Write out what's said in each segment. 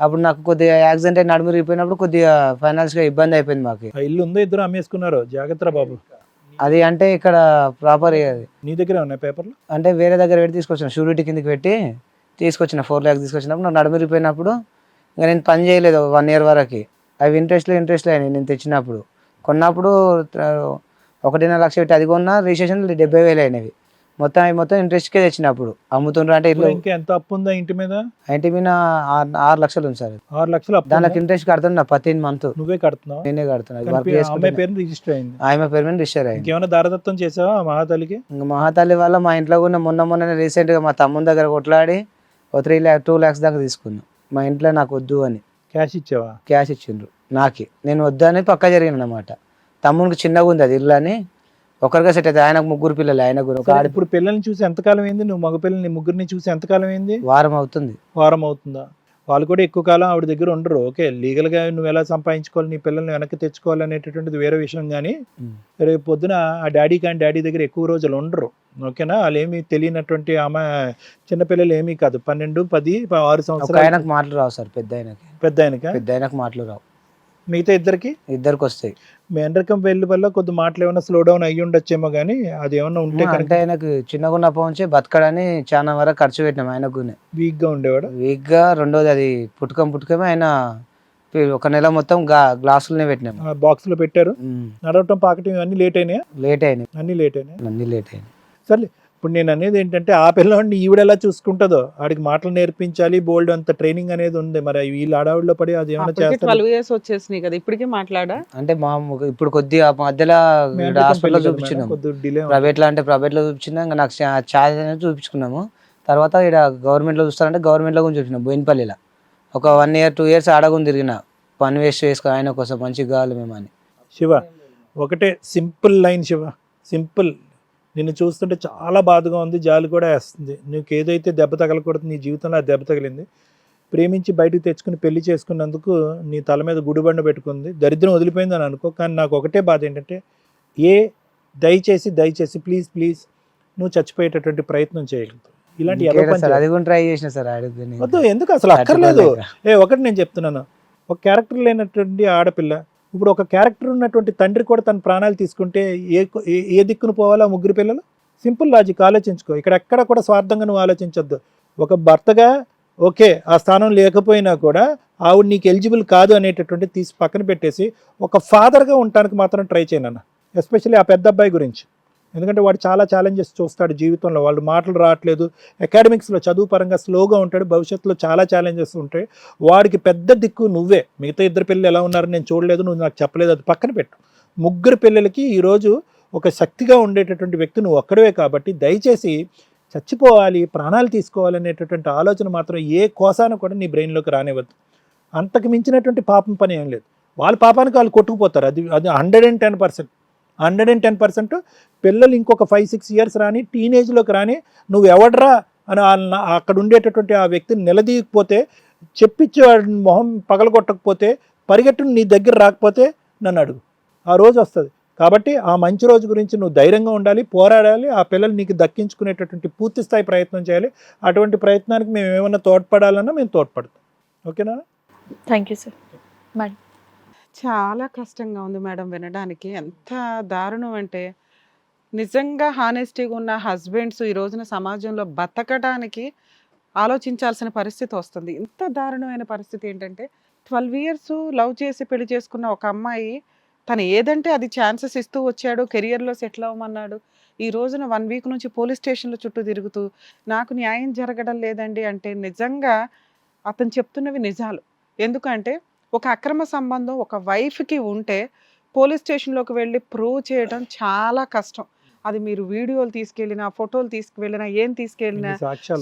అప్పుడు నాకు కొద్దిగా యాక్సిడెంట్ అయి నడుము విరిగిపోయినప్పుడు కొద్దిగా ఫైనాన్స్గా ఇబ్బంది అయిపోయింది మాకు. ఇల్లు ఉందో ఇద్దరు అమ్మేసుకున్నారు? జాగ్రత్త బాబు. అది అంటే ఇక్కడ ప్రాపర్ అది. నీ దగ్గరే ఉన్నాయి పేపర్లు? అంటే వేరే దగ్గర పెట్టి తీసుకొచ్చిన షూరిటీ కిందకి పెట్టి తీసుకొచ్చిన ఫోర్ ల్యాక్స్ తీసుకొచ్చినప్పుడు నాకు నడుము విరిగిపోయినప్పుడు ఇంకా నేను పని చేయలేదు వన్ ఇయర్ వరకు. అవి ఇంట్రెస్ట్లో ఇంట్రెస్ట్లో అయినాయి నేను తెచ్చినప్పుడు. కొన్నప్పుడు ఒకటిన్నర లక్ష పెట్టి అది కొన్నా రిజిస్ట్రేషన్ డెబ్బై వేలు అయినవి. మొత్తం అవి మొత్తం ఇంట్రెస్ట్కే తెచ్చినప్పుడు. అమ్ముతుండ్రు అంటే ఇల్లు. ఇంకా ఎంత అప్పు ఉందా ఇంటి మీద? ఇంటి మీద ఆరు లక్షలు ఉంది సార్. ఆరు లక్షలు దానికి? ఇంట్రెస్ట్ కడుతున్నా ప్రతి మంత్ నువ్వే కడుతున్నావు? నేనే కడుతున్నా. పేరు రిజిస్టర్ అయింది. ఆమె పేరు మీద రిజిస్టర్ అయింది. ఇంకేమైనా దారదత్తం చేసావా మహాతల్లికి? ఇంకా మహాతల్లి వల్ల మా ఇంట్లో కూడా మొన్న మొన్న రీసెంట్గా మా తమ్ముని దగ్గర కొట్లాడి ఓ త్రీ ల్యాక్ టూ ల్యాక్స్ దాకా తీసుకున్నా. మా ఇంట్లో నాకు వద్దు అని. క్యాష్ ఇచ్చావా? క్యాష్ ఇచ్చిండ్రు. నాకి. నేను వద్దని పక్క జరిగిన అనమాట తమ్మునికి చిన్నగా ఉంది అది ఇల్లు అని. ఒకరిగా సెట్ అవుతుంది. ఆయనకు ముగ్గురు పిల్లలు ఆయన ఆడి ఇప్పుడు పిల్లల్ని చూసి ఎంతకాలం అయింది? నువ్వు మగ పిల్లల్ని ముగ్గురిని చూసి ఎంతకాలం అయింది? వారం అవుతుంది. వారం అవుతుందా? వాళ్ళు కూడా ఎక్కువ కాలం ఆవిడ దగ్గర ఉండరు. ఓకే లీగల్గా నువ్వు ఎలా సంపాదించుకోవాలి? నీ పిల్లల్ని వెనక్కి తెచ్చుకోవాలి అనేటటువంటిది వేరే విషయం కానీ. రేపు పొద్దున ఆ డాడీ కానీ డాడీ దగ్గర ఎక్కువ రోజులు ఉండరు. ఓకేనా? వాళ్ళు ఏమీ తెలియనటువంటి ఆమె చిన్నపిల్లలు ఏమీ కాదు. పన్నెండు పది ఆరు సంవత్సరాలు ఆయనకు మాటలు రావు సార్ పెద్ద ఆయనకి. పెద్ద ఆయనక? పెద్ద ఆయనకు మాటలు రావు. మిగతా ఇద్దరికి? ఇద్దరికి వస్తాయి మీ ఎండరకం వెళ్ళి వల్ల కొద్ది మాటలు ఏమైనా స్లో డౌన్ అయ్యి ఉండొచ్చేమో కానీ అది ఏమన్నా ఉంటే అంటే ఆయనకు చిన్నగా ఉన్నప్పటి నుంచి బతకడని చాలా వరకు ఖర్చు పెట్టినాం ఆయనకు వీక్గా ఉండేవాడు? వీక్గా రెండోది అది పుట్టుకం పుట్టుకమే ఆయన ఒక నెల మొత్తం గ్లాసులనే పెట్టినాం. బాక్స్లో పెట్టారు. నడవటం పాకటం ఇవన్నీ లేట్ అయినాయా? లేట్ అయినాయి. అన్ని లేట్ అయినాయి? అన్ని లేట్ అయినాయి. సర్లే ఇప్పుడు నేను అనేది ఏంటంటే ఆ పిల్లవాడిని ఈవిడ ఎలా చూసుకుంటుందో ఆడికి మాటలు నేర్పించాలి బోల్డ్ అంత ట్రైనింగ్ అనేది ఉంది. మరి వీళ్ళు ఆడావిడలో పడి అది ఏమైనా అప్పటికే చేస్తారు ఇయర్స్ వచ్చేసినాయి కదా ఇప్పటికే మాట్లాడా? అంటే మా ఇప్పుడు కొద్దిగా మధ్యలో హాస్పిటల్లో చూపించినాం. ప్రైవేట్లో అంటే ప్రైవేట్లో చూపించినా ఇంకా నాకు ఛార్జ్ అనేది చూపించుకున్నాము. తర్వాత ఇక్కడ గవర్నమెంట్లో చూస్తారంటే గవర్నమెంట్లో కూడా చూపించినాం బోయినపల్లిలో. ఒక వన్ ఇయర్ టూ ఇయర్స్ ఆడకుండా తిరిగిన పని వేస్ట్ చేసుకో ఆయన కోసం మంచిగా కావాలి మేము అని. శివ ఒకటే సింపుల్ లైన్ శివ సింపుల్. నిన్ను చూస్తుంటే చాలా బాధగా ఉంది జాలి కూడా వేస్తుంది. నీకు ఏదైతే దెబ్బ తగలకూడదు నీ జీవితంలో ఆ దెబ్బ తగిలింది. ప్రేమించి బయటకు తెచ్చుకుని పెళ్ళి చేసుకున్నందుకు నీ తల మీద గుడిబండ పెట్టుకుంది. దరిద్రం వదిలిపోయింది అని అనుకో కానీ నాకు ఒకటే బాధ ఏంటంటే ఏ దయచేసి దయచేసి ప్లీజ్ ప్లీజ్ నువ్వు చచ్చిపోయేటటువంటి ప్రయత్నం చేయగలుగుతావు. ఇలాంటి ట్రై చేసిన సార్ వద్దు ఎందుకు అసలు అక్కర్లేదు? ఏ ఒకటి నేను చెప్తున్నాను. ఒక క్యారెక్టర్ లేనటువంటి ఆడపిల్ల ఇప్పుడు ఒక క్యారెక్టర్ ఉన్నటువంటి తండ్రి కూడా తన ప్రాణాలు తీసుకుంటే ఏ ఏ- ఏ దిక్కును పోవాలో ఆ ముగ్గురు పిల్లలు? సింపుల్ లాజిక్ ఆలోచించుకో. ఇక్కడ ఎక్కడ కూడా స్వార్థంగా నువ్వు ఆలోచించొద్దు. ఒక భర్తగా ఓకే ఆ స్థానం లేకపోయినా కూడా ఆవిడ నీకు ఎలిజిబుల్ కాదు అనేటటువంటి తీసి పక్కన పెట్టేసి ఒక ఫాదర్గా ఉండటానికి మాత్రం ట్రై చేయనన్న ఎస్పెషల్లీ ఆ పెద్ద అబ్బాయి గురించి. ఎందుకంటే వాడు చాలా ఛాలెంజెస్ చూస్తాడు జీవితంలో. వాళ్ళు మాటలు రావట్లేదు. అకాడమిక్స్లో చదువు పరంగా స్లోగా ఉంటాడు. భవిష్యత్తులో చాలా ఛాలెంజెస్ ఉంటాయి. వాడికి పెద్ద దిక్కు నువ్వే. మిగతా ఇద్దరు పిల్లలు ఎలా ఉన్నారని నేను చూడలేదు. నువ్వు నాకు చెప్పలేదు. అది పక్కన పెట్టు. ముగ్గురు పిల్లలకి ఈరోజు ఒక శక్తిగా ఉండేటటువంటి వ్యక్తి నువ్వు ఒక్కడవే కాబట్టి దయచేసి చచ్చిపోవాలి ప్రాణాలు తీసుకోవాలి అనేటటువంటి ఆలోచన మాత్రం ఏ కోసాన కూడా నీ బ్రెయిన్లోకి రానివ్వద్దు. అంతకు మించినటువంటి పాపం పని ఏం లేదు. వాళ్ళ పాపానికి వాళ్ళు కొట్టుకుపోతారు. అది అది hundred and ten percent hundred and ten percent పిల్లలు ఇంకొక ఫైవ్ సిక్స్ ఇయర్స్ రాని టీనేజ్లోకి రాని నువ్వు ఎవడరా? అని వాళ్ళ- అక్కడ ఉండేటటువంటి ఆ వ్యక్తిని నిలదీయకపోతే చెప్పించి మొహం పగలగొట్టకపోతే పరిగెట్టును నీ దగ్గర రాకపోతే నన్ను అడుగు. ఆ రోజు వస్తుంది. కాబట్టి ఆ మంచి రోజు గురించి నువ్వు ధైర్యంగా ఉండాలి పోరాడాలి ఆ పిల్లలు నీకు దక్కించుకునేటటువంటి పూర్తి స్థాయి ప్రయత్నం చేయాలి. అటువంటి ప్రయత్నానికి మేము ఏమైనా తోడ్పడాలన్నా మేము తోడ్పడతాం. ఓకేనా? థ్యాంక్ యూ సార్ మేడం చాలా కష్టంగా ఉంది మేడం వినడానికి. ఎంత దారుణం అంటే నిజంగా హానెస్టీగా ఉన్న హస్బెండ్స్ ఈ రోజున సమాజంలో బతకడానికి ఆలోచించాల్సిన పరిస్థితి వస్తుంది. ఇంత దారుణమైన పరిస్థితి ఏంటంటే ట్వెల్వ్ ఇయర్స్ లవ్ చేసి పెళ్ళి చేసుకున్న ఒక అమ్మాయి తను ఏదంటే అది ఛాన్సెస్ ఇస్తూ వచ్చాడు కెరియర్లో సెటిల్ అవ్వమన్నాడు. ఈ రోజున వన్ వీక్ నుంచి పోలీస్ స్టేషన్లో చుట్టూ తిరుగుతూ నాకు న్యాయం జరగడం లేదండి అంటే నిజంగా అతను చెప్తున్నవి నిజాలు. ఎందుకంటే ఒక అక్రమ సంబంధం ఒక వైఫ్కి ఉంటే పోలీస్ స్టేషన్లోకి వెళ్ళి ప్రూవ్ చేయడం చాలా కష్టం. అది మీరు వీడియోలు తీసుకెళ్ళినా ఫోటోలు తీసుకువెళ్ళినా ఏం తీసుకెళ్ళినా.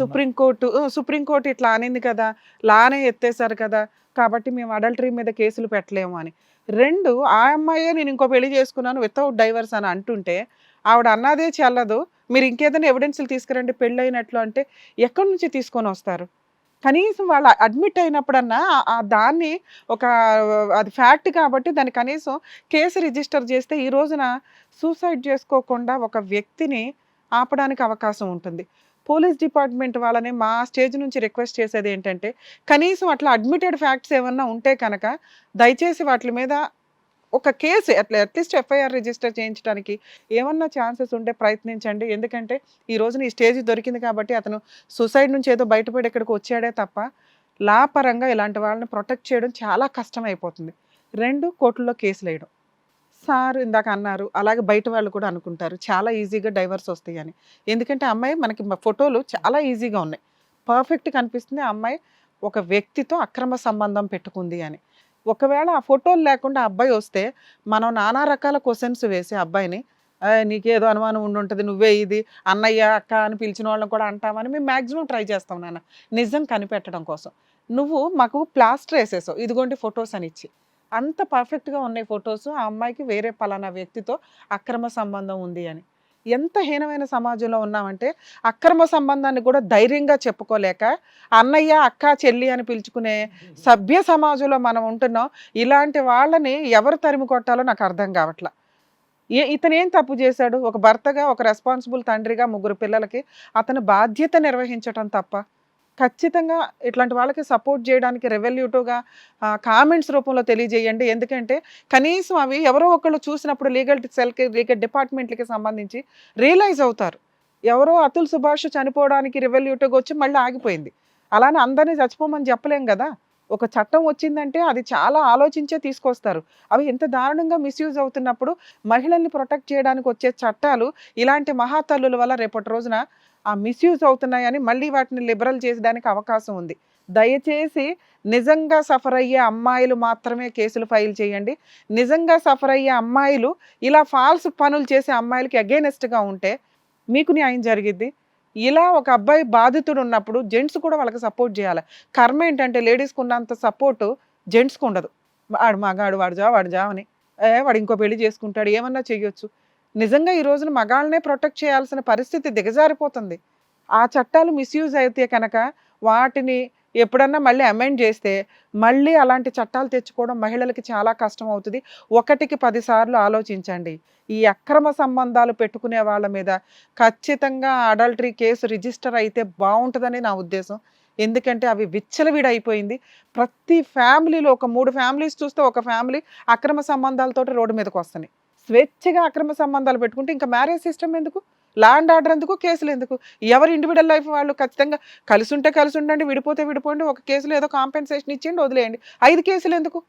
సుప్రీంకోర్టు సుప్రీంకోర్టు ఇట్లా అనింది కదా లానే ఎత్తేసారు కదా కాబట్టి మేము అడల్టరీ మీద కేసులు పెట్టలేము అని. రెండు ఆ అమ్మాయే నేను ఇంకో పెళ్ళి చేసుకున్నాను వితౌట్ డైవర్స్ అని అంటుంటే ఆవిడ అన్నదే చెల్లదు మీరు ఇంకేదైనా ఎవిడెన్స్లు తీసుకురండి పెళ్ళి అయినట్లు అంటే ఎక్కడి నుంచి తీసుకొని వస్తారు? కనీసం వాళ్ళు అడ్మిట్ అయినప్పుడన్నా ఆ- దాన్ని ఒక అది ఫ్యాక్ట్ కాబట్టి దాన్ని కనీసం కేసు రిజిస్టర్ చేస్తే ఈ రోజున సూసైడ్ చేసుకోకుండా ఒక వ్యక్తిని ఆపడానికి అవకాశం ఉంటుంది. పోలీస్ డిపార్ట్మెంట్ వాళ్ళని మా స్టేజ్ నుంచి రిక్వెస్ట్ చేసేది ఏంటంటే కనీసం అట్లా అడ్మిటెడ్ ఫ్యాక్ట్స్ ఏమన్నా ఉంటే కనుక దయచేసి వాటి మీద ఒక కేసు అట్లా అట్లీస్ట్ ఎఫ్ఐఆర్ రిజిస్టర్ చేయించడానికి ఏమన్నా ఛాన్సెస్ ఉంటే ప్రయత్నించండి. ఎందుకంటే ఈ రోజున ఈ స్టేజ్ దొరికింది కాబట్టి అతను సూసైడ్ నుంచి ఏదో బయటపడి ఇక్కడికి వచ్చాడే తప్ప లా పరంగా ఇలాంటి వాళ్ళని ప్రొటెక్ట్ చేయడం చాలా కష్టం అయిపోతుంది రెండు కోర్టుల్లో కేసులు వేయడం సార్ ఇందాక అన్నారు అలాగే బయట వాళ్ళు కూడా అనుకుంటారు చాలా ఈజీగా డైవర్స్ వస్తాయి అని ఎందుకంటే అమ్మాయి మనకి ఫోటోలు చాలా ఈజీగా ఉన్నాయి. పర్ఫెక్ట్ కనిపిస్తుంది ఆ అమ్మాయి ఒక వ్యక్తితో అక్రమ సంబంధం పెట్టుకుంది అని. ఒకవేళ ఆ ఫోటోలు లేకుండా అబ్బాయి వస్తే మనం నానా రకాల క్వశ్చన్స్ వేసి అబ్బాయిని నీకేదో అనుమానం ఉండి ఉంటుంది నువ్వే ఇది అన్నయ్య అక్క అని పిలిచిన వాళ్ళని కూడా అంటామని మేము మ్యాక్సిమం ట్రై చేస్తాం నాన్న నిజం కనిపెట్టడం కోసం. నువ్వు మాకు ప్లాస్టర్ వేసేసావు ఇదిగోండి ఫొటోస్ అని ఇచ్చి. అంత పర్ఫెక్ట్గా ఉన్నాయి ఫొటోస్ ఆ అమ్మాయికి వేరే పలానా వ్యక్తితో అక్రమ సంబంధం ఉంది అని. ఎంత హీనమైన సమాజంలో ఉన్నామంటే అక్రమ సంబంధాన్ని కూడా ధైర్యంగా చెప్పుకోలేక అన్నయ్య అక్క చెల్లి అని పిలుచుకునే సభ్య సమాజంలో మనం ఉంటున్నాం. ఇలాంటి వాళ్ళని ఎవరు తరిమి కొట్టాలో నాకు అర్థం కావట్లా. ఏ ఇతను ఏం తప్పు చేశాడు? ఒక భర్తగా ఒక రెస్పాన్సిబుల్ తండ్రిగా ముగ్గురు పిల్లలకి అతను బాధ్యత నిర్వహించటం తప్ప ఖచ్చితంగా ఇట్లాంటి వాళ్ళకి సపోర్ట్ చేయడానికి రెవెల్యూటివ్గా కామెంట్స్ రూపంలో తెలియజేయండి. ఎందుకంటే కనీసం అవి ఎవరో ఒకళ్ళు చూసినప్పుడు లీగల్ సెల్కి లీగల్ డిపార్ట్మెంట్లకి సంబంధించి రియలైజ్ అవుతారు. ఎవరో అతుల్ సుభాష్ చనిపోవడానికి రెవెల్యూటివ్గా వచ్చి మళ్ళీ ఆగిపోయింది. అలానే అందరినీ చచ్చిపోమని చెప్పలేం కదా. ఒక చట్టం వచ్చిందంటే అది చాలా ఆలోచించే తీసుకొస్తారు. అవి ఎంత దారుణంగా మిస్యూజ్ అవుతున్నప్పుడు మహిళల్ని ప్రొటెక్ట్ చేయడానికి వచ్చే చట్టాలు ఇలాంటి మహాతల్లుల వల్ల రేపటి రోజున ఆ మిస్యూజ్ అవుతున్నాయని మళ్ళీ వాటిని లిబరల్ చేసేదానికి అవకాశం ఉంది. దయచేసి నిజంగా సఫర్ అయ్యే అమ్మాయిలు మాత్రమే కేసులు ఫైల్ చేయండి. నిజంగా సఫర్ అయ్యే అమ్మాయిలు ఇలా ఫాల్స్ పనులు చేసే అమ్మాయిలకి అగేనెస్ట్గా ఉంటే మీకు న్యాయం జరిగిద్ది. ఇలా ఒక అబ్బాయి బాధితుడు ఉన్నప్పుడు జెంట్స్ కూడా వాళ్ళకి సపోర్ట్ చేయాలి. కర్మ ఏంటంటే లేడీస్కి ఉన్నంత సపోర్టు జెంట్స్కి ఉండదు. వాడు మగాడు వాడు జా వాడు జా అని. వాడు ఇంకో పెళ్ళి చేసుకుంటాడు ఏమన్నా చేయొచ్చు. నిజంగా ఈ రోజున మగాళ్ళనే ప్రొటెక్ట్ చేయాల్సిన పరిస్థితి దిగజారిపోతుంది. ఆ చట్టాలు మిస్యూజ్ అయితే కనుక వాటిని ఎప్పుడన్నా మళ్ళీ అమెండ్ చేస్తే మళ్ళీ అలాంటి చట్టాలు తెచ్చుకోవడం మహిళలకి చాలా కష్టం అవుతుంది. ఒకటికి పదిసార్లు ఆలోచించండి. ఈ అక్రమ సంబంధాలు పెట్టుకునే వాళ్ళ మీద ఖచ్చితంగా అడల్టరీ కేసు రిజిస్టర్ అయితే బాగుంటుందని నా ఉద్దేశం. ఎందుకంటే అవి విచ్చలవిడైపోయింది. ప్రతి ఫ్యామిలీలో ఒక మూడు ఫ్యామిలీస్ చూస్తే ఒక ఫ్యామిలీ అక్రమ సంబంధాలతో రోడ్డు మీదకి వస్తున్నాయి. స్వేచ్ఛగా అక్రమ సంబంధాలు పెట్టుకుంటే ఇంకా మ్యారేజ్ సిస్టమ్ ఎందుకు? ల్యాండ్ ఆర్డర్ ఎందుకు? కేసులు ఎందుకు? ఎవరు ఇండివిజువల్ లైఫ్ వాళ్ళు ఖచ్చితంగా కలిసి ఉంటే కలిసి ఉండండి విడిపోతే విడిపోండి ఒక కేసులో ఏదో కాంపెన్సేషన్ ఇచ్చేయండి వదిలేయండి. ఐదు కేసులు ఎందుకు?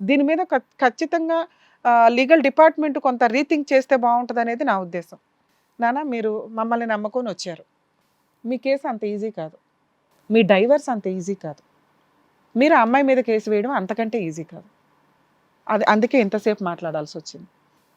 దీని మీద ఖచ్చితంగా లీగల్ డిపార్ట్మెంట్ కొంత రీథింక్ చేస్తే బాగుంటుంది అనేది నా ఉద్దేశం. నాన్న మీరు మమ్మల్ని నమ్ముకొని వచ్చారు. మీ కేసు అంత ఈజీ కాదు. మీ డైవర్స్ అంత ఈజీ కాదు. మీరు అమ్మాయి మీద కేసు వేయడం అంతకంటే ఈజీ కాదు. అది అందుకే ఇంతసేపు మాట్లాడాల్సి వచ్చింది.